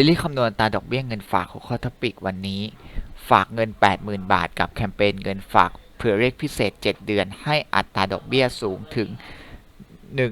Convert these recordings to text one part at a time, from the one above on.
ซีรีส์คำนวณตาดอกเบี้ยเงินฝากของคอทปิกวันนี้ ฝากเงิน 80,000 บาท กับแคมเปญเงินฝากเผื่อเรียกพิเศษ 7 เดือน ให้อัตราดอกเบี้ยสูงถึง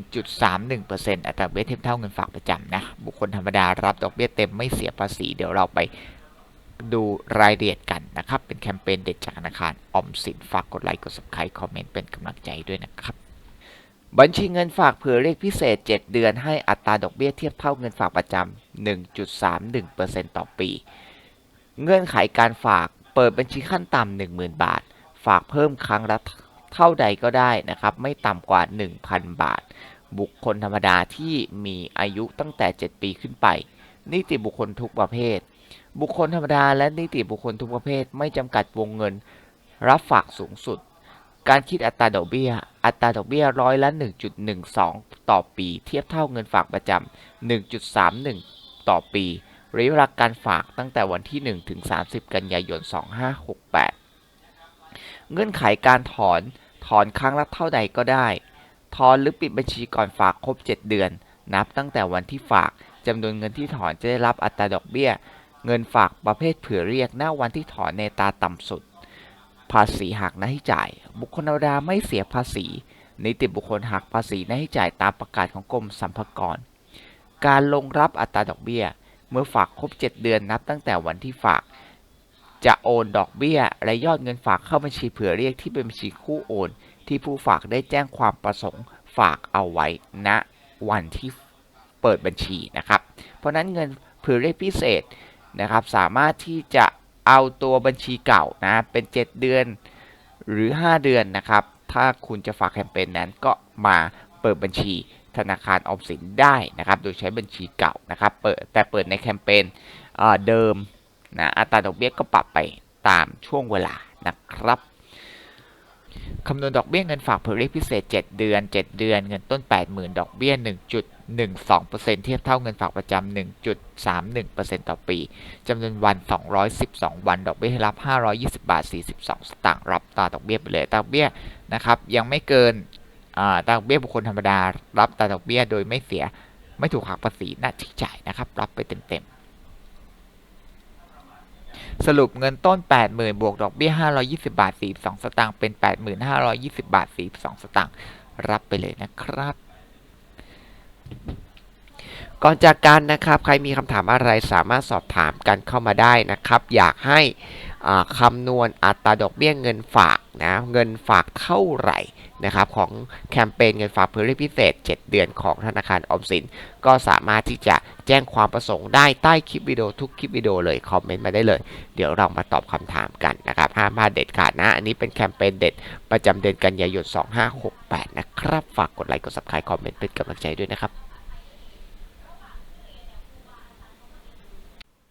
1.31%อัตราดอกเบี้ยเทียบเท่าเงินฝากประจำนะ บุคคลธรรมดารับดอกเบี้ยเต็มไม่เสียภาษี เดี๋ยวเราไปดูรายละเอียดกันนะครับ เป็นแคมเปญเด็ดจากธนาคารออมสินฝากกดไลค์กด subscribe คอมเมนต์เป็นกำลังใจด้วยนะครับ บัญชีเงินฝากเผื่อเรียกพิเศษ 7 เดือนให้อัตราดอกเบี้ยเทียบเท่าเงินฝากประจำ 1.31%ต่อปี เงื่อนไขการฝากเปิดบัญชีขั้นต่ำ10,000 บาท ฝากเพิ่มครั้งละเท่าใดก็ได้นะครับ ไม่ต่ำกว่า 1,000 บาท บุคคลธรรมดาที่มีอายุตั้งแต่ 7 ปีขึ้นไป นิติบุคคลทุกประเภท บุคคลธรรมดาและนิติบุคคลทุกประเภท ไม่จำกัดวงเงิน รับฝากสูงสุด การคิดอัตราดอกเบี้ย อัตราดอกเบี้ยร้อยละ 1.12 ต่อปี เทียบเท่าเงินฝากประจำ 1.31 ต่อปีระยะเวลาการฝากตั้งแต่วันที่ 1 ถึง 30 กันยายน 2568 เงื่อนไขการถอน ถอนครั้งละเท่าใดก็ได้ ถอนหรือปิดบัญชีก่อนฝากครบ 7 เดือน นับตั้งแต่วันที่ฝากจำนวนเงินที่ถอนจะได้รับอัตราดอกเบี้ย เงินฝากประเภทเผื่อเรียกหน้าวันที่ถอนในตาต่ำสุด ภาษีหักหน้าที่จ่าย บุคคลธรรมดาไม่เสียภาษี นิติบุคคลหักภาษีหน้าที่จ่ายตามประกาศของกรมสรรพากร การลงรับอัตราดอกเบี้ย เมื่อฝากครบ 7 เดือนนับตั้งแต่วันที่ฝาก จะโอนดอกเบี้ย และยอดเงินฝากเข้าบัญชีเผื่อเรียกที่เป็นบัญชีคู่โอน ที่ผู้ฝากได้แจ้งความประสงค์ฝากเอาไว้ณวันที่เปิดบัญชีนะครับ เพราะนั้นเงินเผื่อเรียกพิเศษนะครับสามารถที่จะ เอาตัวบัญชีเก่านะ เป็น 7 เดือนหรือ 5 เดือนนะครับ ถ้าคุณจะฝากแคมเปญนั้นก็มาเปิดบัญชีธนาคารออมสินได้นะครับ โดยใช้บัญชีเก่านะครับ เปิดแต่เปิดในแคมเปญเเดิมนะ อัตราดอกเบี้ยก็ปรับไปตามช่วงเวลานะครับ คำนวณดอกเบี้ยเงินฝากเผื่อเรียกพิเศษ 7 เดือน 7 เดือน เงินต้น 80,000 ดอกเบี้ย 1.12%เทียบเท่าเงินฝากประจำ 1.31%ต่อปีจำนวนวัน 212 วัน ดอกเบี้ยให้รับ 520 บาท 42 สตางค์ รับตาดอกเบี้ยไปเลยตาดอกเบี้ยนะครับ ยังไม่เกินตาดอกเบี้ยบุคคลธรรมดา รับตาดอกเบี้ยโดยไม่เสีย ไม่ถูกหักภาษีหน้าที่จ่ายนะครับ รับไปเต็มๆ สรุปเงินต้น 80,000 บวกดอกเบี้ย 520 บาท 42 สตางค์เป็น 8520 บาท 42 สตางค์รับไปเลยนะครับ ก่อนจากกันนะครับ ใครมีคำถามอะไรสามารถสอบถามกันเข้ามาได้นะครับ อยากให้ คำนวณอัตราดอกเบี้ยเงินฝากนะเงินฝากเท่าไหร่นะครับของแคมเปญเงินฝากเพื่อเรียกพิเศษ 7 เดือนของธนาคารออมสิน ก็สามารถที่จะแจ้งความประสงค์ได้ใต้คลิปวิดีโอทุกคลิปวิดีโอเลยคอมเมนต์มาได้เลย เดี๋ยวเรามาตอบคำถามกันนะครับห้ามพลาดเด็ดขาดนะ อันนี้เป็นแคมเปญเด็ดประจำเดือนกันยายน 2568 นะครับ ฝากกดไลค์กด subscribe คอมเมนต์เป็นกำลังใจด้วยนะครับ